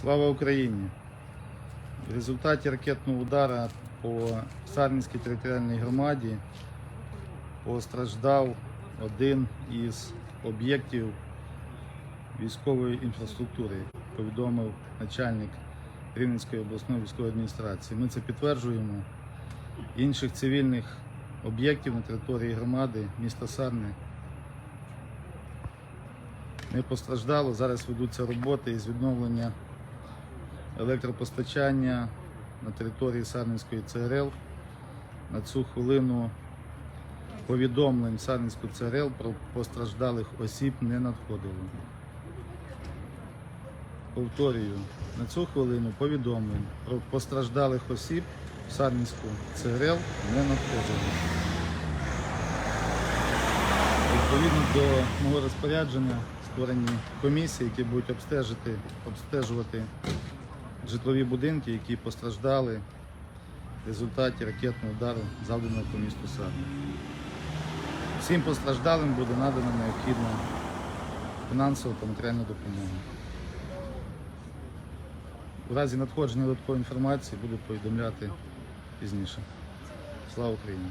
Слава Україні! В результаті ракетного удару по Сарненській територіальній громаді постраждав один із об'єктів військової інфраструктури, повідомив начальник Рівненської обласної військової адміністрації. Ми це підтверджуємо. Інших цивільних об'єктів на території громади міста Сарни не постраждало. Зараз ведуться роботи із відновлення електропостачання на території Сарненської ЦРЛ. На цю хвилину повідомлень Сарненську ЦРЛ про постраждалих осіб не надходило. Повторюю, на цю хвилину повідомлень про постраждалих осіб в Сарненську ЦРЛ не надходило. Відповідно до мого розпорядження створені комісії, які будуть обстежити, обстежувати житлові будинки, які постраждали в результаті ракетного удару, завданого по місту Сарни. Всім постраждалим буде надана необхідна фінансова та матеріальна допомога. У разі надходження додаткової інформації буду повідомляти пізніше. Слава Україні!